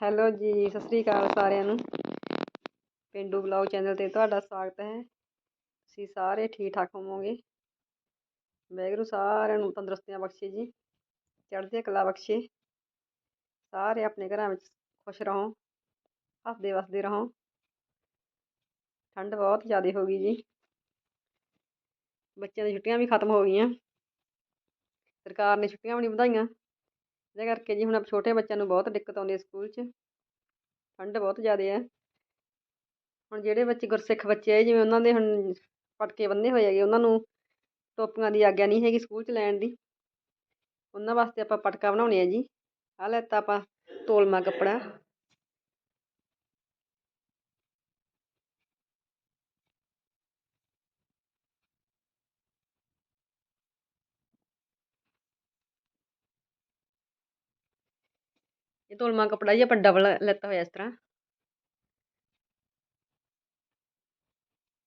Hello ਜੀ, ਸਤਿ ਸ੍ਰੀ ਅਕਾਲ ਸਾਰਿਆਂ ਨੂੰ। ਪਿੰਡੂ ਬਲੌਗ ਚੈਨਲ ਤੇ ਤੁਹਾਡਾ ਸਵਾਗਤ ਹੈ। ਤੁਸੀਂ ਸਾਰੇ ਠੀਕ ਠਾਕ ਹੋਵੋਗੇ? ਵਾਹਿਗੁਰੂ ਸਾਰਿਆਂ ਨੂੰ ਤੰਦਰੁਸਤੀਆਂ ਬਖਸ਼ੇ ਜੀ। ਚੜ੍ਹਦੀ ਕਲਾ ਬਖਸ਼ੇ। ਸਾਰੇ ਆਪਣੇ ਘਰਾਂ ਵਿੱਚ ਖੁਸ਼ ਰਹੋ। ਹੱਸਦੇ ਵਸਦੇ ਰਹੋ। ਠੰਡ ਬਹੁਤ ਜ਼ਿਆਦਾ ਹੋ ਗਈ ਜੀ। ਬੱਚਿਆਂ ਦੀਆਂ ਛੁੱਟੀਆਂ ਵੀ ਖਤਮ ਹੋ ਗਈਆਂ। ਸਰਕਾਰ ਨੇ ਛੁੱਟੀਆਂ ਵੀ ਨਹੀਂ ਵਧਾਈਆਂ। ਇਹਦੇ ਕਰਕੇ ਜੀ ਹੁਣ ਛੋਟੇ ਬੱਚਿਆਂ ਨੂੰ ਬਹੁਤ ਦਿੱਕਤ ਆਉਂਦੀ ਹੈ ਸਕੂਲ 'ਚ। ਠੰਡ ਬਹੁਤ ਜ਼ਿਆਦਾ ਹੈ। ਹੁਣ ਜਿਹੜੇ ਬੱਚੇ ਗੁਰਸਿੱਖ ਬੱਚੇ ਆ ਜਿਵੇਂ ਉਹਨਾਂ ਦੇ ਹੁਣ ਪਟਕੇ ਬੰਨੇ ਹੋਏ ਹੈਗੇ, ਉਹਨਾਂ ਨੂੰ ਟੋਪੀਆਂ ਦੀ ਆਗਿਆ ਨਹੀਂ ਹੈਗੀ ਸਕੂਲ 'ਚ ਲੈਣ ਦੀ। ਉਹਨਾਂ ਵਾਸਤੇ ਆਪਾਂ ਪਟਕਾ ਬਣਾਉਣੇ ਆ ਜੀ। ਆਹ ਲੈਤਾ ਆਪਾਂ ਤੋਲਮਾ ਕੱਪੜਾ। ਇਹ ਤੋਲਮਾ ਕੱਪੜਾ ਜੀ ਆਪਾਂ ਡਬਲ ਲੈਤਾ ਹੋਇਆ ਇਸ ਤਰ੍ਹਾਂ।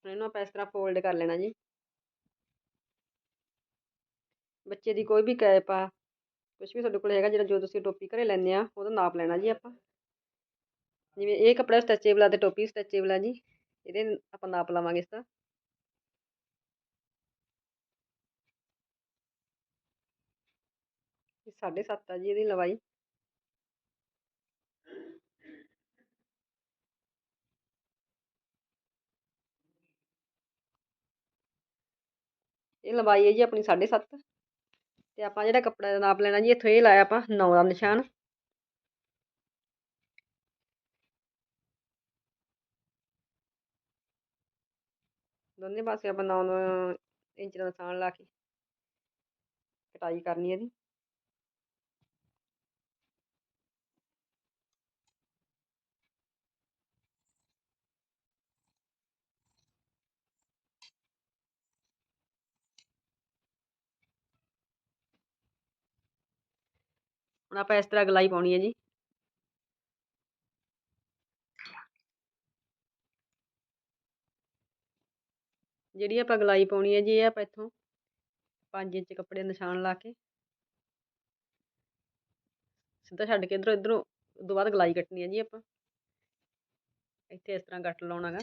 ਇਹਨੂੰ ਆਪਾਂ ਇਸ ਤਰ੍ਹਾਂ ਫੋਲਡ ਕਰ ਲੈਣਾ ਜੀ। ਬੱਚੇ ਦੀ ਕੋਈ ਵੀ ਕੈਪ ਆ ਕੁਝ ਵੀ ਤੁਹਾਡੇ ਕੋਲ ਹੈਗਾ ਜਿਹੜਾ ਜੋ ਤੁਸੀਂ ਟੋਪੀ ਘਰੇ ਲੈਂਦੇ ਆ, ਉਹਦਾ ਨਾਪ ਲੈਣਾ ਜੀ ਆਪਾਂ। ਜਿਵੇਂ ਇਹ ਕੱਪੜਾ ਸਟੈਚੇਬਲ ਆ ਤੇ ਟੋਪੀ ਸਟੈਚੇਬਲ ਆ ਜੀ, ਇਹਦੇ ਆਪਾਂ ਨਾਪ ਲਵਾਂਗੇ ਇਸ ਦਾ ਸਾਢੇ ਸੱਤ ਆ ਜੀ ਇਹਦੀ ਲਵਾਈ। ਲੰਬਾਈ ਹੈ ਜੀ ਆਪਣੀ 7.5 ਤੇ ਆਪਾਂ ਜਿਹੜਾ ਕੱਪੜਾ ਦਾ ਨਾਪ ਲੈਣਾ ਜੀ, ਇੱਥੋਂ ਇਹ ਲਾਇਆ ਆਪਾਂ 9 ਦਾ ਨਿਸ਼ਾਨ। ਦੋਨੇ ਪਾਸੇ ਆਪਾਂ 9 ਇੰਚ ਦਾ ਨਿਸ਼ਾਨ ਲਾ ਕੇ ਕਟਾਈ ਕਰਨੀ ਹੈ ਜੀ। ਹੁਣ ਆਪਾਂ ਇਸ ਤਰ੍ਹਾਂ ਗਲਾਈ ਪਾਉਣੀ ਹੈ ਜੀ। ਜਿਹੜੀ ਆਪਾਂ ਗਲਾਈ ਪਾਉਣੀ ਹੈ ਜੀ, ਇਹ ਆਪਾਂ ਇੱਥੋਂ 5 ਇੰਚ ਕੱਪੜੇ ਨਿਸ਼ਾਨ ਲਾ ਕੇ ਸਿੱਧਾ ਛੱਡ ਕੇ ਇਧਰੋਂ ਇਧਰੋਂ, ਉਦੋਂ ਬਾਅਦ ਗਲਾਈ ਕੱਟਣੀ ਹੈ ਜੀ ਆਪਾਂ। ਇੱਥੇ ਇਸ ਤਰ੍ਹਾਂ ਗੱਟ ਲਾਉਣਾਗਾ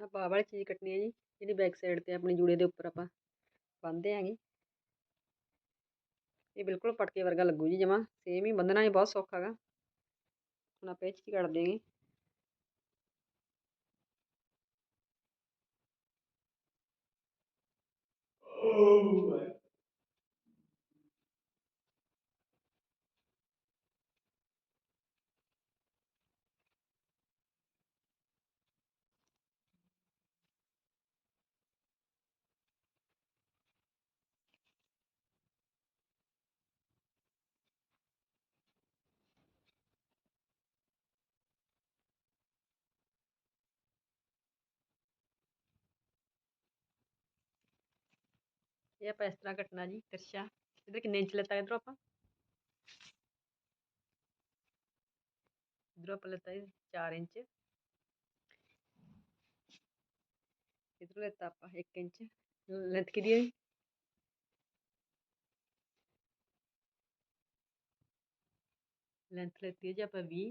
ਆਪਾਂ ਵਾਲੀ ਚੀਜ਼ ਕੱਟਣੀ ਹੈ ਜੀ ਜਿਹੜੀ ਬੈਕ ਸਾਈਡ ਤੇ ਆਪਣੀ ਜੂੜੇ ਦੇ ਉੱਪਰ ਆਪਾਂ ਬੰਨਦੇ ਆਂਗੇ ਇਹ ਬਿਲਕੁਲ ਪਟਕੇ ਵਰਗਾ ਲੱਗੂ ਜੀ ਜਮਾ ਸੇਮ ਹੀ ਬੰਨਣਾ ਹੀ ਬਹੁਤ ਸੌਖਾ ਹੈਗਾ ਹੁਣ ਆਪਾਂ ਇਹ ਚੀਜ਼ ਕੱਟ ਦੇਂਗੇ ਇਹ ਆਪਾਂ ਇਸ ਤਰ੍ਹਾਂ ਕੱਟਣਾ ਜੀ ਤਿਰਛਾ ਇਧਰ ਕਿੰਨੇ ਇੰਚ ਲੈਤਾ ਇਧਰੋਂ ਆਪਾਂ? ਇਧਰੋਂ ਆਪਾਂ ਲੈਤਾ 4 ਇੰਚ। ਇਧਰੋਂ ਲੈਤਾ ਆਪਾਂ 1 ਇੰਚ। ਲੈਂਥ ਕਿਹਦੀ ਹੈ ਲੈਂਥ ਲੈਤੀ ਹੈ ਜੀ ਆਪਾਂ 20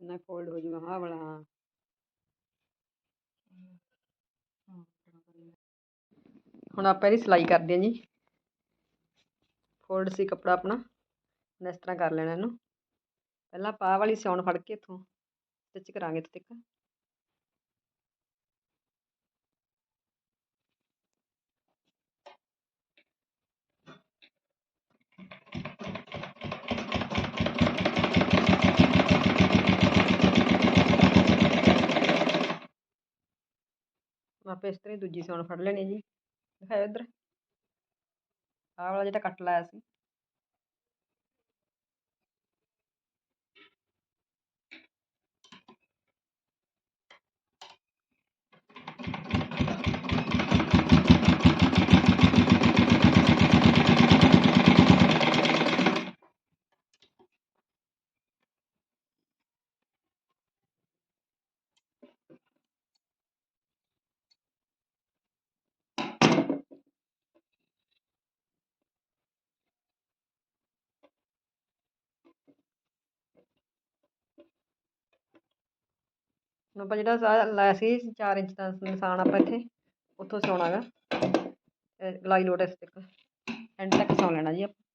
ਨਾ ਫੋਲਡ ਹੋ ਜੂਗਾ ਹਾਂ ਵਾਲਾ। ਹਾਂ ਹੁਣ ਆਪਾਂ ਇਹਦੀ ਸਿਲਾਈ ਕਰਦੇ ਹਾਂ ਜੀ। ਫੋਲਡ ਸੀ ਕੱਪੜਾ ਆਪਣਾ ਇਸ ਤਰ੍ਹਾਂ ਕਰ ਲੈਣਾ ਇਹਨੂੰ। ਪਹਿਲਾਂ ਪਾ ਵਾਲੀ ਸਿਉਣ ਫੜ ਕੇ ਇੱਥੋਂ ਸਟਿਚ ਕਰਾਂਗੇ ਇੱਥੇ ਤੱਕ। ਆਪਾਂ ਇਸ ਤਰ੍ਹਾਂ ਹੀ ਦੂਜੀ ਸਿਉਣ ਫੜ ਲੈਣੀ ਜੀ। ਦਿਖਾਓ ਇੱਧਰ। ਆਹ ਵਾਲਾ ਜਿਹੜਾ ਕੱਟ ਲਾਇਆ ਸੀ। ਹੁਣ ਆਪਾਂ ਜਿਹੜਾ ਲਾਇਆ ਸੀ 4 ਇੰਚ ਦਾ ਨਿਸ਼ਾਨ ਆਪਾਂ ਇੱਥੇ, ਉੱਥੋਂ ਸਿਉਣਾ ਗਾ। ਲਾਈ ਲੋਟ ਇਸ ਤੱਕ ਐਂਡ ਤੱਕ ਸਿਉਂ ਲੈਣਾ ਜੀ ਆਪਾਂ।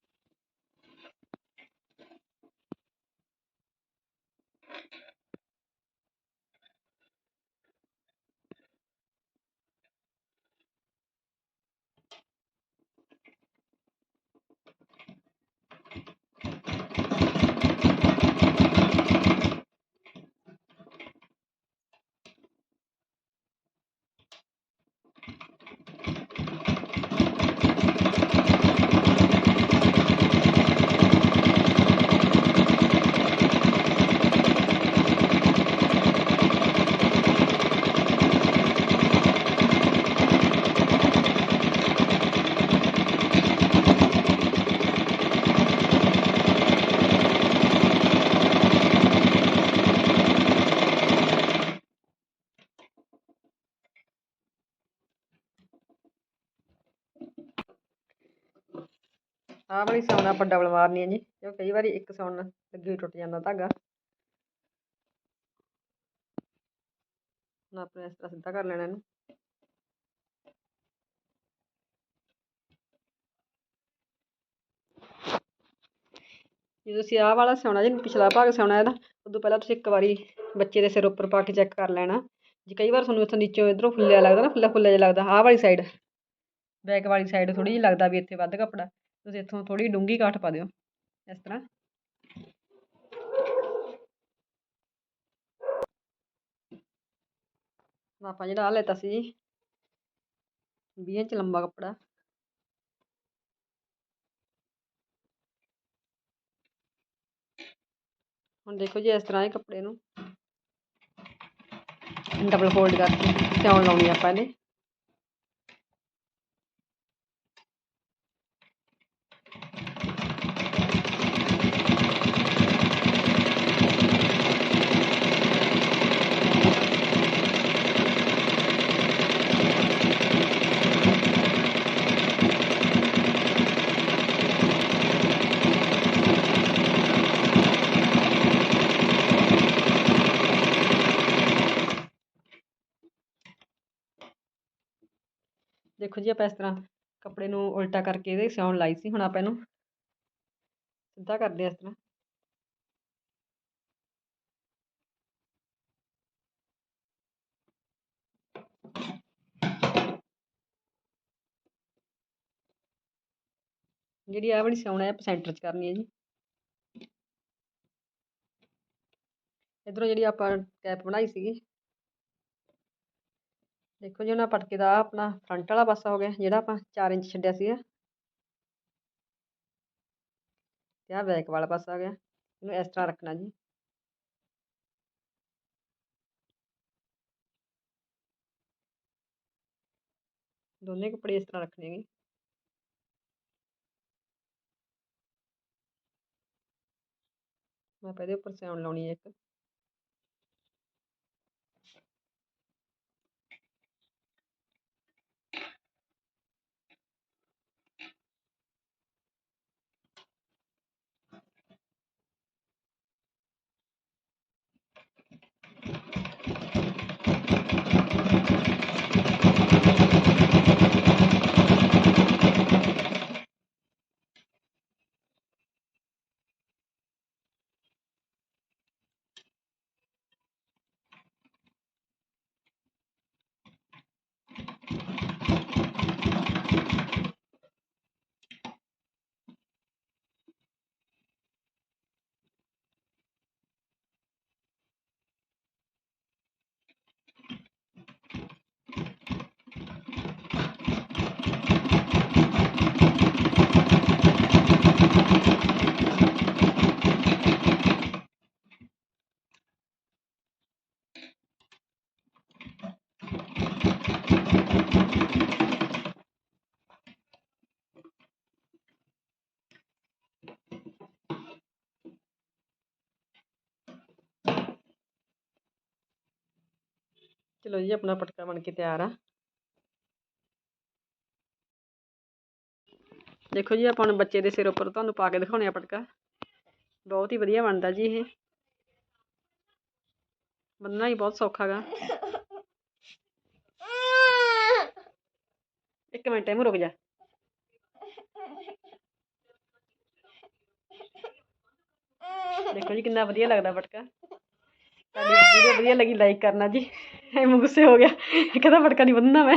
ਆਹ ਵਾਲੀ ਸਿਉਣ ਆਪਾਂ ਡਬਲ ਮਾਰਨੀ ਹੈ ਜੀ, ਕਿਉਂ ਕਈ ਵਾਰੀ ਇੱਕ ਸਿਉਣ ਨਾਲ ਲੱਗੀ ਹੋਈ ਟੁੱਟ ਜਾਂਦਾ ਧਾਗਾ। ਹੁਣ ਆਪਾਂ ਇਸ ਤਰ੍ਹਾਂ ਸਿੱਧਾ ਕਰ ਲੈਣਾ ਇਹਨੂੰ। ਜਦੋਂ ਅਸੀਂ ਆਹ ਵਾਲਾ ਸਿਉਣਾ ਜੀ, ਪਿਛਲਾ ਭਾਗ ਸਿਉਣਾ ਇਹਦਾ, ਉਦੋਂ ਪਹਿਲਾਂ ਤੁਸੀਂ ਇੱਕ ਵਾਰੀ ਬੱਚੇ ਦੇ ਸਿਰ ਉੱਪਰ ਪਾ ਕੇ ਚੈੱਕ ਕਰ ਲੈਣਾ। ਜੇ ਕਈ ਵਾਰ ਤੁਹਾਨੂੰ ਇੱਥੋਂ ਨੀਚੋਂ ਇੱਧਰੋਂ ਫੁੱਲਿਆ ਲੱਗਦਾ ਨਾ ਫੁੱਲਾ ਫੁੱਲਾ ਜਿਹਾ ਲੱਗਦਾ, ਆਹ ਵਾਲੀ ਸਾਈਡ ਬੈਕ ਵਾਲੀ ਸਾਈਡ ਥੋੜੀ ਜਿਹੀ ਲੱਗਦਾ ਵੀ ਇੱਥੇ ਵੱਧ ਕੱਪੜਾ। ਤੁਸੀਂ ਇੱਥੋਂ ਥੋੜ੍ਹੀ ਡੂੰਘੀ ਕਾਠ ਪਾ ਦਿਓ, ਇਸ ਤਰ੍ਹਾਂ। ਹੁਣ ਆਪਾਂ ਜਿਹੜਾ ਆਹ ਲੈਤਾ ਸੀ ਜੀ ਵੀਹ ਇੰਚ ਲੰਬਾ ਕੱਪੜਾ। ਹੁਣ ਦੇਖੋ ਜੀ, ਇਸ ਤਰ੍ਹਾਂ ਇਹ ਕੱਪੜੇ ਨੂੰ ਡਬਲ ਫੋਲਡ ਕਰਕੇ ਸਿਉਣ ਲਾਉਣੀ ਆਪਾਂ ਇਹਦੇ। ਦੇਖੋ ਜੀ, ਆਪਾਂ ਇਸ ਤਰ੍ਹਾਂ ਕੱਪੜੇ ਨੂੰ ਉਲਟਾ ਕਰਕੇ ਇਹਦੇ ਸਿਉਣ ਲਾਈ ਸੀ, ਹੁਣ ਆਪਾਂ ਇਹਨੂੰ ਸਿੱਧਾ ਕਰਦੇ ਹਾਂ ਇਸ ਤਰ੍ਹਾਂ। ਜਿਹੜੀ ਆਹ ਵਾਲੀ ਸਿਉਣ ਹੈ ਆਪਾਂ ਸੈਂਟਰ 'ਚ ਕਰਨੀ ਹੈ ਜੀ। ਇੱਧਰੋਂ ਜਿਹੜੀ ਆਪਾਂ ਕੈਪ ਬਣਾਈ ਸੀਗੀ ਦੇਖੋ ਜੀ ਉਹਨਾਂ ਪਟਕੇ ਦਾ ਆਹ ਆਪਣਾ ਫਰੰਟ ਵਾਲਾ ਪਾਸਾ ਹੋ ਗਿਆ, ਜਿਹੜਾ ਆਪਾਂ 4 ਇੰਚ ਛੱਡਿਆ ਸੀਗਾ। ਤੇ ਆਹ ਬੈਕ ਵਾਲਾ ਪਾਸਾ ਆ ਗਿਆ, ਇਹਨੂੰ ਇਸ ਤਰ੍ਹਾਂ ਰੱਖਣਾ ਜੀ। ਦੋਨੇ ਕੱਪੜੇ ਇਸ ਤਰ੍ਹਾਂ ਰੱਖਣੇ ਹੈਗੇ। ਮੈਂ ਆਪਾਂ ਇਹਦੇ ਉੱਪਰ ਸਿਉਣ ਲਾਉਣੀ ਹੈ ਇੱਕ। ਚਲੋ ਜੀ, ਆਪਣਾ ਪਟਕਾ ਬਣ ਕੇ ਤਿਆਰ ਆ। ਦੇਖੋ ਜੀ, ਆਪਾਂ ਹੁਣ ਬੱਚੇ ਦੇ ਸਿਰ ਉੱਪਰ ਤੁਹਾਨੂੰ ਪਾ ਕੇ ਦਿਖਾਉਣੇ ਆ ਪਟਕਾ। ਬਹੁਤ ਹੀ ਵਧੀਆ ਬਣਦਾ ਜੀ ਇਹ। ਬੰਨਣਾ ਹੀ ਬਹੁਤ ਸੌਖਾ ਗਾ। ਇੱਕ ਮਿੰਟ, ਇਹਨੂੰ ਰੁਕ ਜਾ। ਦੇਖੋ ਜੀ, ਕਿੰਨਾ ਵਧੀਆ ਲੱਗਦਾ ਪਟਕਾ। ਤੁਹਾਡੀ ਵੀਡੀਓ ਵਧੀਆ ਲੱਗੀ ਲਾਈਕ ਕਰਨਾ ਜੀ। ਐਵੇਂ ਗੁੱਸੇ ਹੋ ਗਿਆ। ਕਹਿੰਦਾ ਪਟਕਾ ਨਹੀਂ ਬੰਨਣਾ ਮੈਂ।